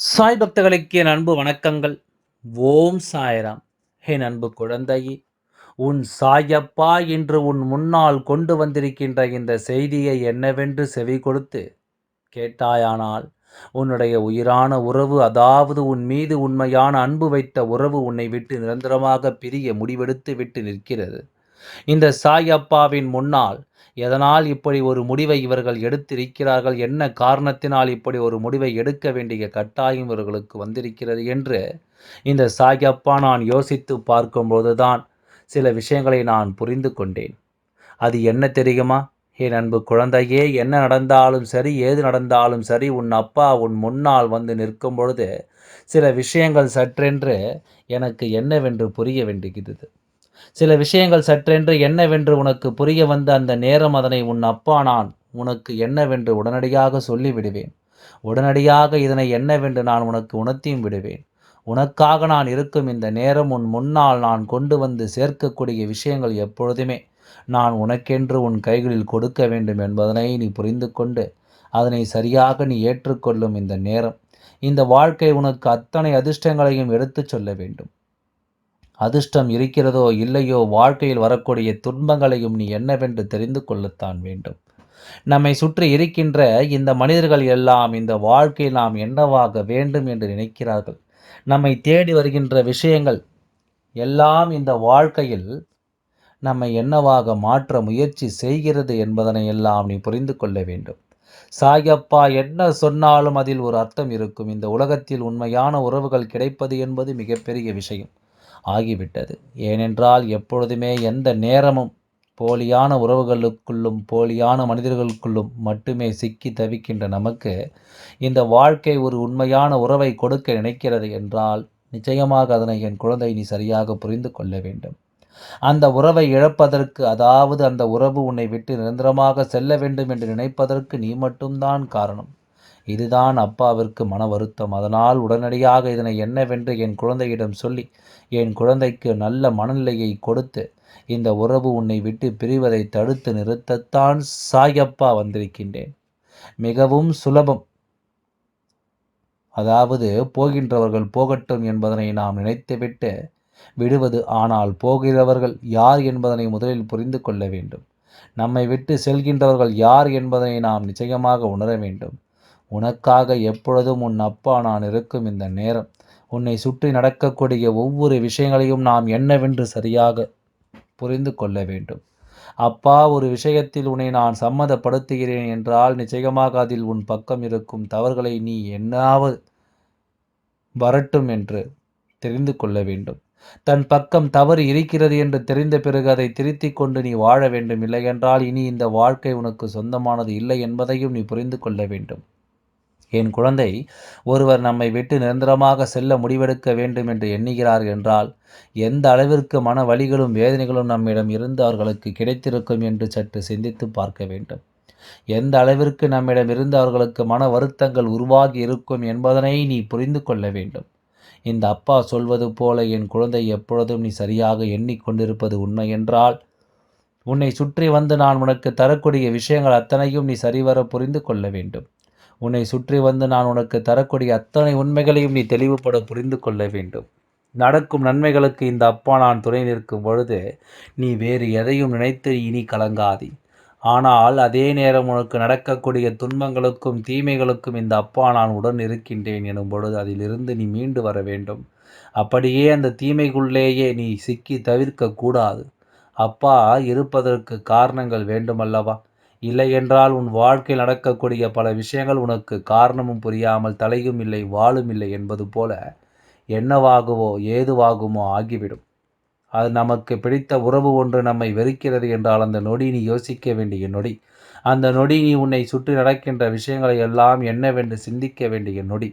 சாய் பக்தர்களுக்கு என் அன்பு வணக்கங்கள். ஓம் சாய்ராம். என் அன்பு குழந்தையே உன் சாயப்பா என்று உன் முன்னால் கொண்டு வந்திருக்கின்ற இந்த செய்தியை என்னவென்று செவி கொடுத்து கேட்டாயானால் உன்னுடைய உயிரான உறவு அதாவது உன் மீது உண்மையான அன்பு வைத்த உறவு உன்னை விட்டு நிரந்தரமாக பிரிய முடிவெடுத்து விட்டு நிற்கிறது. இந்த சாயப்பாவின் முன்னால் எதனால் இப்படி ஒரு முடிவை இவர்கள் எடுத்திருக்கிறார்கள்? என்ன காரணத்தினால் இப்படி ஒரு முடிவை எடுக்க வேண்டிய கட்டாயம் இவர்களுக்கு வந்திருக்கிறது என்று இந்த சாயப்பா நான் யோசித்து பார்க்கும்போதுதான் சில விஷயங்களை நான் புரிந்து கொண்டேன். அது என்ன தெரியுமா? என் அன்பு குழந்தையே என்ன நடந்தாலும் சரி ஏது நடந்தாலும் சரி உன் அப்பா உன் முன்னால் வந்து நிற்கும் பொழுது சில விஷயங்கள் சற்றென்று எனக்கு என்னவென்று புரிய வேண்டுகிறது. சில விஷயங்கள் சற்றென்று என்னவென்று உனக்கு புரிய வந்த அந்த நேரம் அதனை உன் அப்பா நான் உனக்கு என்னவென்று உடனடியாக சொல்லிவிடுவேன். உடனடியாக இதனை என்னவென்று நான் உனக்கு உணர்த்தியும் விடுவேன். உனக்காக நான் இருக்கும் இந்த நேரம் உன் முன்னால் நான் கொண்டு வந்து சேர்க்கக்கூடிய விஷயங்கள் எப்பொழுதுமே நான் உனக்கென்று உன் கைகளில் கொடுக்க வேண்டும் என்பதனை நீ புரிந்து கொண்டு அதனை சரியாக நீ ஏற்றுக்கொள்ளும் இந்த நேரம். இந்த வாழ்க்கை உனக்கு அத்தனை அதிர்ஷ்டங்களையும் எடுத்துச் சொல்ல வேண்டும். அதிர்ஷ்டம் இருக்கிறதோ இல்லையோ வாழ்க்கையில் வரக்கூடிய துன்பங்களையும் நீ என்னவென்று தெரிந்து கொள்ளத்தான் வேண்டும். நம்மை சுற்றி இருக்கின்ற இந்த மனிதர்கள் எல்லாம் இந்த வாழ்க்கையில் நாம் என்னவாக வேண்டும் என்று நினைக்கிறார்கள். நம்மை தேடி வருகின்ற விஷயங்கள் எல்லாம் இந்த வாழ்க்கையில் நம்மை என்னவாக மாற்ற முயற்சி செய்கிறது என்பதனை எல்லாம் நீ புரிந்து கொள்ள வேண்டும். சாயப்பா என்ன சொன்னாலும் அதில் ஒரு அர்த்தம் இருக்கும். இந்த உலகத்தில் உண்மையான உறவுகள் கிடைப்பது என்பது மிகப்பெரிய விஷயம். ஆகிவிட்டது. ஏனென்றால் எப்பொழுதுமே எந்த நேரமும் போலியான உறவுகளுக்குள்ளும் போலியான மனிதர்களுக்குள்ளும் மட்டுமே சிக்கி தவிக்கின்ற நமக்கு இந்த வாழ்க்கை ஒரு உண்மையான உறவை கொடுக்க நினைக்கிறது என்றால் நிச்சயமாக அதனை என் குழந்தை நீ சரியாக புரிந்து கொள்ள வேண்டும். அந்த உறவை இழப்பதற்கு அதாவது அந்த உறவு உன்னை விட்டு நிரந்தரமாக செல்ல வேண்டும் என்று நினைப்பதற்கு நீ மட்டும்தான் காரணம். இதுதான் அப்பாவிற்கு மன வருத்தம். அதனால் உடனடியாக இதனை என்னவென்று என் குழந்தையிடம் சொல்லி என் குழந்தைக்கு நல்ல மனநிலையை கொடுத்து இந்த உறவு உன்னை விட்டு பிரிவதை தடுத்து நிறுத்தத்தான் சாயப்பா வந்திருக்கின்றேன். மிகவும் சுலபம். அதாவது போகின்றவர்கள் போகட்டும் என்பதனை நாம் நினைத்துவிட்டு விடுவது ஆனால் போகிறவர்கள் யார் என்பதனை முதலில் புரிந்து கொள்ள வேண்டும். நம்மை விட்டு செல்கின்றவர்கள் யார் என்பதனை நாம் நிச்சயமாக உணர வேண்டும். உனக்காக எப்பொழுதும் உன் அப்பா நான் இருக்கும் இந்த நேரம். உன்னை சுற்றி நடக்கக்கூடிய ஒவ்வொரு விஷயங்களையும் நாம் என்னவென்று சரியாக புரிந்து கொள்ள வேண்டும். அப்பா ஒரு விஷயத்தில் உன்னை நான் சம்மதப்படுத்துகிறேன் என்றால் நிச்சயமாக அதில் உன் பக்கம் இருக்கும் தவறுகளை நீ என்னாவது வரட்டும் என்று தெரிந்து கொள்ள வேண்டும். தன் பக்கம் தவறு இருக்கிறது என்று தெரிந்த பிறகு அதை திருத்திக் கொண்டு நீ வாழ வேண்டும். இல்லையென்றால் இனி இந்த வாழ்க்கை உனக்கு சொந்தமானது இல்லை என்பதையும் நீ புரிந்து கொள்ள வேண்டும். என் குழந்தை ஒருவர் நம்மை விட்டு நிரந்தரமாக செல்ல முடிவெடுக்க வேண்டும் என்று எண்ணுகிறார் என்றால் எந்த அளவிற்கு மன வழிகளும் வேதனைகளும் நம்மிடம் இருந்து அவர்களுக்கு கிடைத்திருக்கும் என்று சற்று சிந்தித்து பார்க்க வேண்டும். எந்த அளவிற்கு நம்மிடம் இருந்து அவர்களுக்கு மன வருத்தங்கள் உருவாகி இருக்கும் என்பதனை நீ புரிந்து கொள்ள வேண்டும். இந்த அப்பா சொல்வது போல என் குழந்தை எப்பொழுதும் நீ சரியாக எண்ணிக்கொண்டிருப்பது உண்மை என்றால் உன்னை சுற்றி வந்து நான் உனக்கு தரக்கூடிய விஷயங்கள் அத்தனையும் நீ சரிவர புரிந்து கொள்ள வேண்டும். உன்னை சுற்றி வந்து நான் உனக்கு தரக்கூடிய அத்தனை உண்மைகளையும் நீ தெளிவுபட புரிந்து கொள்ள வேண்டும். நடக்கும் நன்மைகளுக்கு இந்த அப்பா நான் துணை நிற்கும் பொழுது நீ வேறு எதையும் நினைத்து இனி கலங்காதி. ஆனால் அதே நேரம் உனக்கு நடக்கக்கூடிய துன்பங்களுக்கும் தீமைகளுக்கும் இந்த அப்பா நான் உடன் இருக்கின்றேன் எனும் பொழுது அதிலிருந்து நீ மீண்டு வர வேண்டும். அப்படியே அந்த தீமைக்குள்ளேயே நீ சிக்கி தவிர்க்க கூடாது. அப்பா இருப்பதற்கு காரணங்கள் வேண்டுமல்லவா? இல்லை என்றால் உன் வாழ்க்கையில் நடக்கக்கூடிய பல விஷயங்கள் உனக்கு காரணமும் புரியாமல் தலையும் இல்லை வாழும் இல்லை என்பது போல என்னவாகுவோ ஏதுவாகுமோ ஆகிவிடும். அது நமக்கு பிடித்த உறவு ஒன்று நம்மை வெறுக்கிறது என்றால் அந்த நொடி நீ யோசிக்க வேண்டிய நொடி. அந்த நொடி நீ உன்னை சுற்றி நடக்கின்ற விஷயங்களை எல்லாம் என்னவென்று சிந்திக்க வேண்டிய நொடி.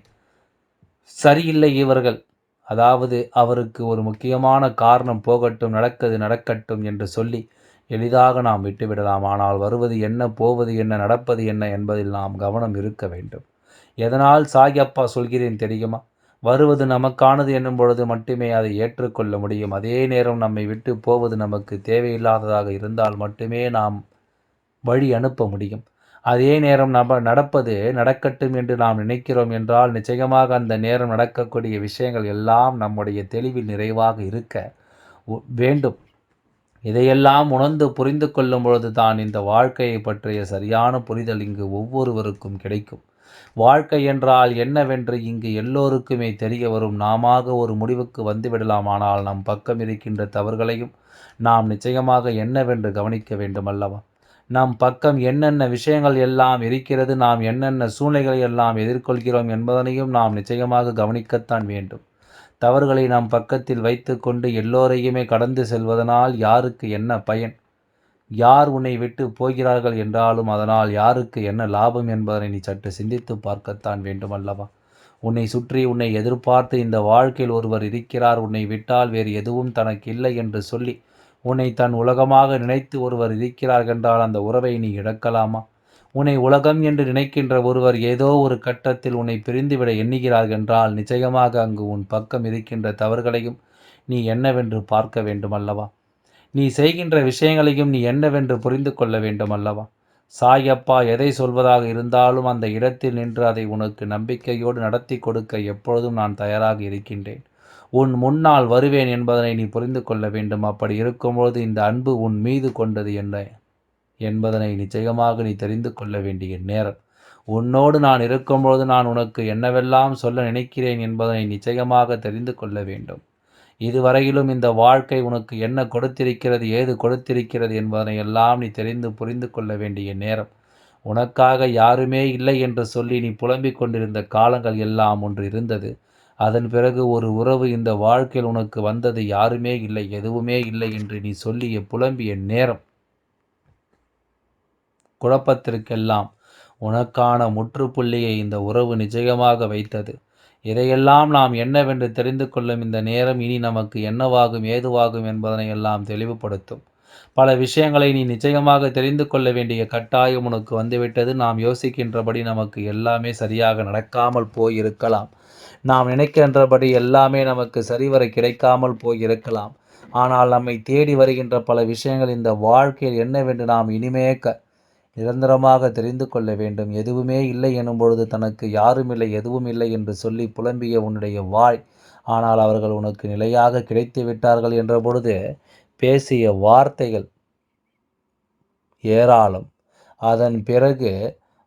சரியில்லை இவர்கள். அதாவது அவருக்கு ஒரு முக்கியமான காரணம் போகட்டும் நடக்கது நடக்கட்டும் என்று சொல்லி எளிதாக நாம் விட்டுவிடலாம். ஆனால் வருவது என்ன போவது என்ன நடப்பது என்ன என்பதில் நாம் கவனம் இருக்க வேண்டும். எதனால் சாயப்பா சொல்கிறேன் தெரியுமா? வருவது நமக்கானது என்னும் பொழுது மட்டுமே அதை ஏற்றுக்கொள்ள முடியும். அதே நேரம் நம்மை விட்டு போவது நமக்கு தேவையில்லாததாக இருந்தால் மட்டுமே நாம் வழி அனுப்ப முடியும். அதே நேரம் நம்ம நடப்பது நடக்கட்டும் என்று நாம் நினைக்கிறோம் என்றால் நிச்சயமாக அந்த நேரம் நடக்கக்கூடிய விஷயங்கள் எல்லாம் நம்முடைய தெளிவில் நிறைவாக இருக்க வேண்டும். இதையெல்லாம் உணர்ந்து புரிந்து கொள்ளும் பொழுது தான் இந்த வாழ்க்கையை பற்றிய சரியான புரிதல் இங்கு ஒவ்வொருவருக்கும் கிடைக்கும். வாழ்க்கை என்றால் என்னவென்று இங்கு எல்லோருக்குமே தெரிய வரும். நாம ஒரு முடிவுக்கு வந்துவிடலாம். ஆனால் நம் பக்கம் இருக்கின்ற தவறுகளையும் நாம் நிச்சயமாக என்னவென்று கவனிக்க வேண்டும் அல்லவா நம் பக்கம் என்னென்ன விஷயங்கள் எல்லாம் இருக்கிறது நாம் என்னென்ன சூழ்நிலைகளை எல்லாம் எதிர்கொள்கிறோம் என்பதனையும் நாம் நிச்சயமாக கவனிக்கத்தான் வேண்டும். தவறுகளை நாம் பக்கத்தில் வைத்து கொண்டு எல்லோரையுமே கடந்து செல்வதனால் யாருக்கு என்ன பயன்? யார் உன்னை விட்டு போகிறார்கள் என்றாலும் அதனால் யாருக்கு என்ன லாபம் என்பதனை நீ சற்று சிந்தித்து பார்க்கத்தான் வேண்டும் அல்லவா உன்னை சுற்றி உன்னை எதிர்பார்த்து இந்த வாழ்க்கையில் ஒருவர் இருக்கிறார். உன்னை விட்டால் வேறு எதுவும் தனக்கு இல்லை என்று சொல்லி உன்னை தன் உலகமாக நினைத்து ஒருவர் இருக்கிறார் என்றால் அந்த உறவை நீ இழக்கலாமா? உன்னை உலகம் என்று நினைக்கின்ற ஒருவர் ஏதோ ஒரு கட்டத்தில் உன்னை பிரிந்துவிட எண்ணுகிறார் என்றால் நிச்சயமாக அங்கு உன் பக்கம் இருக்கின்ற தவறுகளையும் நீ என்னவென்று பார்க்க வேண்டும் அல்லவா நீ செய்கின்ற விஷயங்களையும் நீ என்னவென்று புரிந்து கொள்ள வேண்டும் அல்லவா சாயப்பா எதை சொல்வதாக இருந்தாலும் அந்த இடத்தில் நின்று அதை உனக்கு நம்பிக்கையோடு நடத்தி கொடுக்க எப்பொழுதும் நான் தயாராக இருக்கின்றேன். உன் முன்னால் வருவேன் என்பதனை நீ புரிந்து கொள்ள வேண்டும். அப்படி இருக்கும்பொழுது இந்த அன்பு உன் மீது கொண்டது என்ன? என்பதனை நிச்சயமாக நீ தெரிந்து கொள்ள வேண்டிய நேரம். உன்னோடு நான் இருக்கும்பொழுது நான் உனக்கு என்னவெல்லாம் சொல்ல நினைக்கிறேன் என்பதனை நிச்சயமாக தெரிந்து கொள்ள வேண்டும். இதுவரையிலும் இந்த வாழ்க்கை உனக்கு என்ன கொடுத்திருக்கிறது ஏது கொடுத்திருக்கிறது என்பதனை எல்லாம் நீ தெரிந்து புரிந்து கொள்ள வேண்டிய நேரம். உனக்காக யாருமே இல்லை என்று சொல்லி நீ புலம்பிக் கொண்டிருந்த காலங்கள் எல்லாம் ஒன்று இருந்தது. அதன் பிறகு ஒரு உறவு இந்த வாழ்க்கையில் உனக்கு வந்தது யாருமே இல்லை எதுவுமே இல்லை என்று நீ சொல்லிய புலம்பிய நேரம். குழப்பத்திற்கெல்லாம் உனக்கான முற்றுப்புள்ளியை இந்த உறவு நிச்சயமாக வைத்தது. இதையெல்லாம் நாம் என்னவென்று தெரிந்து கொள்ளும் இந்த நேரம் இனி நமக்கு என்னவாகும் ஏதுவாகும் என்பதனை எல்லாம் தெளிவுபடுத்தும். பல விஷயங்களை நீ நிச்சயமாக தெரிந்து கொள்ள வேண்டிய கட்டாயம் உனக்கு வந்துவிட்டது. நாம் யோசிக்கின்றபடி நமக்கு எல்லாமே சரியாக நடக்காமல் போயிருக்கலாம். நாம் நினைக்கின்றபடி எல்லாமே நமக்கு சரிவர கிடைக்காமல் போயிருக்கலாம். ஆனால் நம்மை தேடி வருகின்ற பல விஷயங்கள் இந்த வாழ்க்கையில் என்னவென்று நாம் இனிமே க நிரந்தரமாக தெரிந்து கொள்ள வேண்டும். எதுவுமே இல்லை எனும் பொழுது தனக்கு யாரும் இல்லை எதுவும் இல்லை என்று சொல்லி புலம்பிய உன்னுடைய வாய். ஆனால் அவர்கள் உனக்கு நிலையாக கிடைத்து விட்டார்கள் என்ற பொழுது பேசிய வார்த்தைகள் ஏராளம். அதன் பிறகு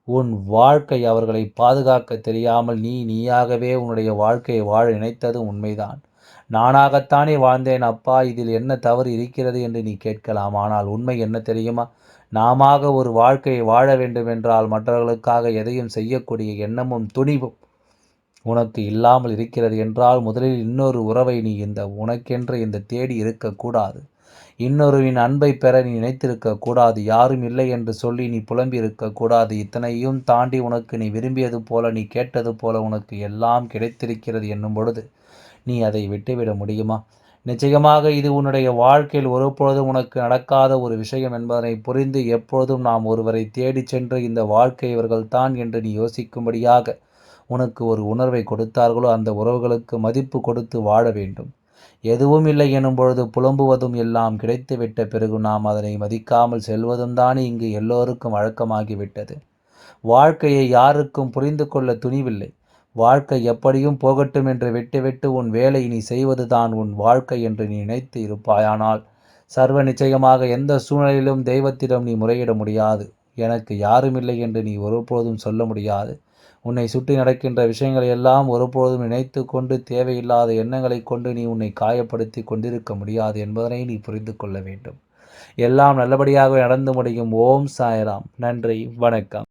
உன் வாழ்க்கை அவர்களை பாதுகாக்க தெரியாமல் நீ நீயாகவே உன்னுடைய வாழ்க்கையை வாழ நினைத்தது உண்மைதான். நானாகத்தானே வாழ்ந்தேன் அப்பா. இதில் என்ன தவறு இருக்கிறது என்று நீ கேட்கலாம். ஆனால் உண்மை என்ன தெரியுமா? நாம ஒரு வாழ்க்கையை வாழ வேண்டுமென்றால் மற்றவர்களுக்காக எதையும் செய்யக்கூடிய எண்ணமும் துணிவும் உனக்கு இல்லாமல் இருக்கிறது என்றால் முதலில் இன்னொரு உறவை நீ இந்த உனக்கென்று இந்த தேடி இருக்கக்கூடாது. இன்னொருவின் அன்பை பெற நீ நினைத்திருக்கக்கூடாது. யாரும் இல்லை என்று சொல்லி நீ புலம்பி இருக்கக்கூடாது இத்தனையும் தாண்டி உனக்கு நீ விரும்பியது போல நீ கேட்டது போல உனக்கு எல்லாம் கிடைத்திருக்கிறது என்னும் பொழுது நீ அதை விட்டுவிட முடியுமா? நிச்சயமாக இது உன்னுடைய வாழ்க்கையில் ஒருபொழுதும் உனக்கு நடக்காத ஒரு விஷயம் என்பதனை புரிந்து எப்பொழுதும் நாம் ஒருவரை தேடிச் சென்று இந்த வாழ்க்கை இவர்கள்தான் என்று நீ யோசிக்கும்படியாக உனக்கு ஒரு உணர்வை கொடுத்தார்களோ அந்த உறவுகளுக்கு மதிப்பு கொடுத்து வாழ வேண்டும். எதுவும் இல்லை எனும் பொழுது புலம்புவதும் எல்லாம் கிடைத்துவிட்ட பிறகு நாம் அதனை மதிக்காமல் செல்வதும் தானே இங்கு எல்லோருக்கும் வழக்கமாகிவிட்டது வாழ்க்கையை யாருக்கும் புரிந்து கொள்ள துணிவில்லை. வாழ்க்கை எப்படியும் போகட்டும் என்று விட்டுவிட்டு உன் வேலை நீ செய்வதுதான் உன் வாழ்க்கை என்று நீ நினைத்து இருப்பாயானால் சர்வ நிச்சயமாக எந்த சூழ்நிலையிலும் தெய்வத்திடம் நீ முறையிட முடியாது. எனக்கு யாருமில்லை என்று நீ ஒருபோதும் சொல்ல முடியாது. உன்னை சுற்றி நடக்கின்ற விஷயங்களை எல்லாம் ஒருபோதும் நினைத்து கொண்டு தேவையில்லாத எண்ணங்களை கொண்டு நீ உன்னை காயப்படுத்தி கொண்டிருக்க முடியாது என்பதனை நீ புரிந்து கொள்ள வேண்டும். எல்லாம் நல்லபடியாக நடந்து முடியும். ஓம் சாய்ராம். நன்றி. வணக்கம்.